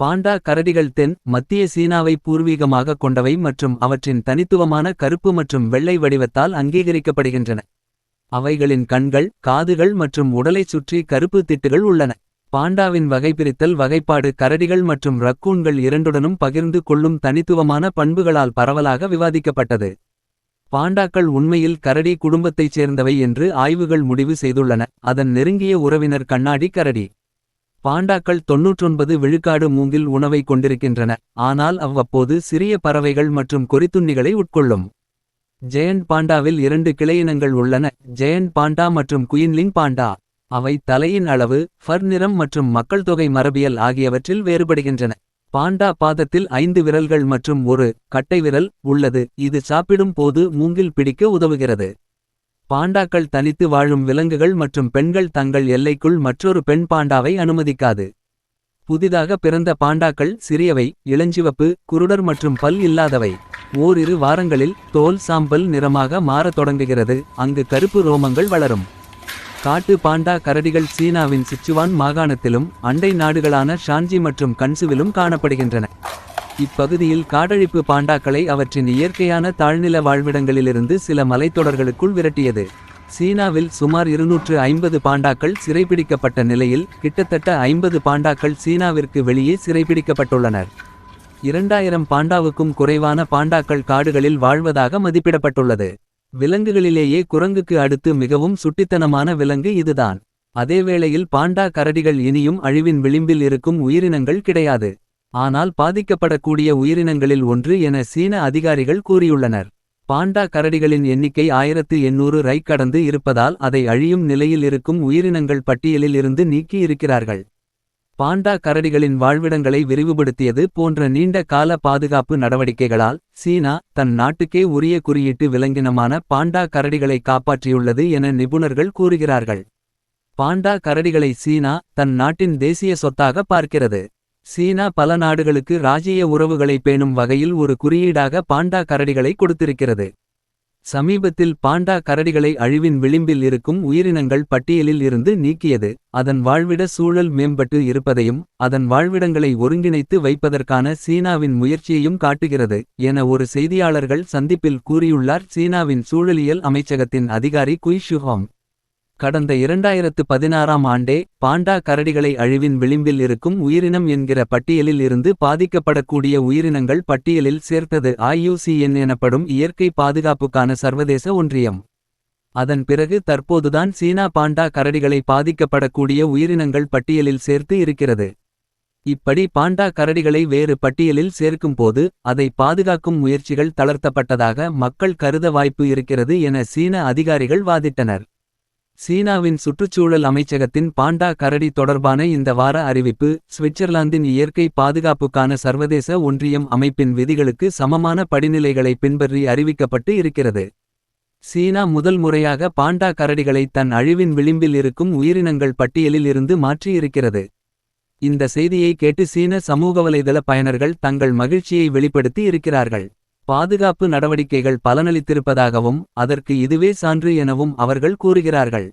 பாண்டா கரடிகள் தென் மத்திய சீனாவை பூர்வீகமாக கொண்டவை மற்றும் அவற்றின் தனித்துவமான கருப்பு மற்றும் வெள்ளை வடிவத்தால் அங்கீகரிக்கப்படுகின்றன. அவைகளின் கண்கள் காதுகள் மற்றும் உடலைச் சுற்றி கருப்பு திட்டுகள் உள்ளன. பாண்டாவின் வகைபிரித்தல் வகைப்பாடு கரடிகள் மற்றும் ரக்கூன்கள் இரண்டுடனும் பகிர்ந்து கொள்ளும் தனித்துவமான பண்புகளால் பரவலாக விவாதிக்கப்பட்டது. பாண்டாக்கள் உண்மையில் கரடி குடும்பத்தைச் சேர்ந்தவை என்று ஆய்வுகள் முடிவு செய்துள்ளன. அதன் நெருங்கிய உறவினர் கண்ணாடி கரடி. பாண்டாக்கள் 99 விழுக்காடு மூங்கில் உணவை கொண்டிருக்கின்றன. ஆனால் அவ்வப்போது சிறிய பறவைகள் மற்றும் கொறித்துண்ணிகளை உட்கொள்ளும். ஜெயண்ட் பாண்டாவில் இரண்டு கிளையினங்கள் உள்ளன ஜெயண்ட் பாண்டா மற்றும் குயின்லிங் பாண்டா. அவை தலையின் அளவு ஃபர் நிறம் மற்றும் மக்கள் தொகை மரபியல் ஆகியவற்றில் வேறுபடுகின்றன. பாண்டா பாதத்தில் ஐந்து விரல்கள் மற்றும் ஒரு கட்டை விரல் உள்ளது. இது சாப்பிடும் போது மூங்கில் பிடிக்க உதவுகிறது. பாண்டாக்கள் தனித்து வாழும் விலங்குகள் மற்றும் பெண்கள் தங்கள் எல்லைக்குள் மற்றொரு பெண் பாண்டாவை அனுமதிக்காது. புதிதாக பிறந்த பாண்டாக்கள் சிறியவை இளஞ்சிவப்பு குருடர் மற்றும் பல் இல்லாதவை. ஓரிரு வாரங்களில் தோல் சாம்பல் நிறமாக மாறத் தொடங்குகிறது. அங்கு கருப்பு ரோமங்கள் வளரும். காட்டு பாண்டா கரடிகள் சீனாவின் சிச்சுவான் மாகாணத்திலும். அண்டை நாடுகளான ஷான்ஜி மற்றும் கன்சுவிலும் காணப்படுகின்றன. இப்பகுதியில் காடழிப்பு பாண்டாக்களை அவற்றின் இயற்கையான தாழ்நில வாழ்விடங்களிலிருந்து சில மலைத்தொடர்களுக்குள் விரட்டியது. சீனாவில் சுமார் 250 பாண்டாக்கள் சிறைபிடிக்கப்பட்ட நிலையில். கிட்டத்தட்ட 50 பாண்டாக்கள் சீனாவிற்கு வெளியே சிறைபிடிக்கப்பட்டுள்ளனர். 2000 பாண்டாவுக்கும் குறைவான பாண்டாக்கள் காடுகளில் வாழ்வதாக மதிப்பிடப்பட்டுள்ளது. விலங்குகளிலேயே குரங்குக்கு அடுத்து மிகவும் சுட்டித்தனமான விலங்கு இதுதான். அதேவேளையில் பாண்டா கரடிகள் இனியும் அழிவின் விளிம்பில் இருக்கும் உயிரினங்கள் கிடையாது. ஆனால் பாதிக்கப்படக்கூடிய உயிரினங்களில் ஒன்று என சீன அதிகாரிகள் கூறியுள்ளனர். பாண்டா கரடிகளின் எண்ணிக்கை 1800 ரை கடந்து இருப்பதால் அதை அழியும் நிலையில் இருக்கும் உயிரினங்கள் பட்டியலில் இருந்து நீக்கி இருக்கிறார்கள். பாண்டா கரடிகளின் வாழ்விடங்களை விரிவுபடுத்தியது போன்ற நீண்ட கால பாதுகாப்பு நடவடிக்கைகளால். சீனா தன் நாட்டுக்கே உரிய குறியீட்டு விலங்கினமான பாண்டா கரடிகளை காப்பாற்றியுள்ளது என நிபுணர்கள் கூறுகிறார்கள். பாண்டா கரடிகளை சீனா தன் நாட்டின் தேசிய சொத்தாக பார்க்கிறது. சீனா பல நாடுகளுக்கு ராஜீய உறவுகளை பேணும் வகையில் ஒரு குறியீடாக பாண்டா கரடிகளை கொடுத்திருக்கிறது. சமீபத்தில் பாண்டா கரடிகளை அழிவின் விளிம்பில் இருக்கும் உயிரினங்கள் பட்டியலில் இருந்து நீக்கியது. அதன் வாழ்விட சூழல் மேம்பட்டு இருப்பதையும். அதன் வாழ்விடங்களை ஒருங்கிணைத்து வைப்பதற்கான சீனாவின் முயற்சியையும் காட்டுகிறது. என ஒரு செய்தியாளர்கள் சந்திப்பில் கூறியுள்ளார் சீனாவின் சூழலியல் அமைச்சகத்தின் அதிகாரி குய் கடந்த இரண்டாயிரத்து பதினாறாம் ஆண்டே பாண்டா கரடிகளை அழிவின் விளிம்பில் இருக்கும் உயிரினம் என்கிற பட்டியலில் இருந்து பாதிக்கப்படக்கூடிய உயிரினங்கள் பட்டியலில் சேர்த்தது IUCN எனப்படும் இயற்கை பாதுகாப்புக்கான சர்வதேச ஒன்றியம். அதன் பிறகு தற்போதுதான் சீனா பாண்டா கரடிகளை பாதிக்கப்படக்கூடிய உயிரினங்கள் பட்டியலில் சேர்த்து இருக்கிறது. இப்படி பாண்டா கரடிகளை வேறு பட்டியலில் சேர்க்கும்போது அதை பாதுகாக்கும் முயற்சிகள் தளர்த்தப்பட்டதாக மக்கள் கருத வாய்ப்பு இருக்கிறது என சீன அதிகாரிகள் வாதிட்டனர். சீனாவின் சுற்றுச்சூழல் அமைச்சகத்தின் பாண்டா கரடி தொடர்பான இந்த வார அறிவிப்பு. சுவிட்சர்லாந்தின் இயற்கை பாதுகாப்புக்கான சர்வதேச ஒன்றியம் அமைப்பின் விதிகளுக்கு சமமான படிநிலைகளை பின்பற்றி அறிவிக்கப்பட்டு இருக்கிறது. சீனா முதல் முறையாக பாண்டா கரடிகளை தன் அழிவின் விளிம்பில் இருக்கும் உயிரினங்கள் பட்டியலில் இருந்து மாற்றி இருக்கிறது. இந்த செய்தியை கேட்டு சீன சமூக வலைதள பயனர்கள் தங்கள் மகிழ்ச்சியை வெளிப்படுத்தி இருக்கிறார்கள். பாதுகாப்பு நடவடிக்கைகள் பலனளித்திருப்பதாகவும் அதற்கு இதுவே சான்று எனவும் அவர்கள் கூறுகிறார்கள்.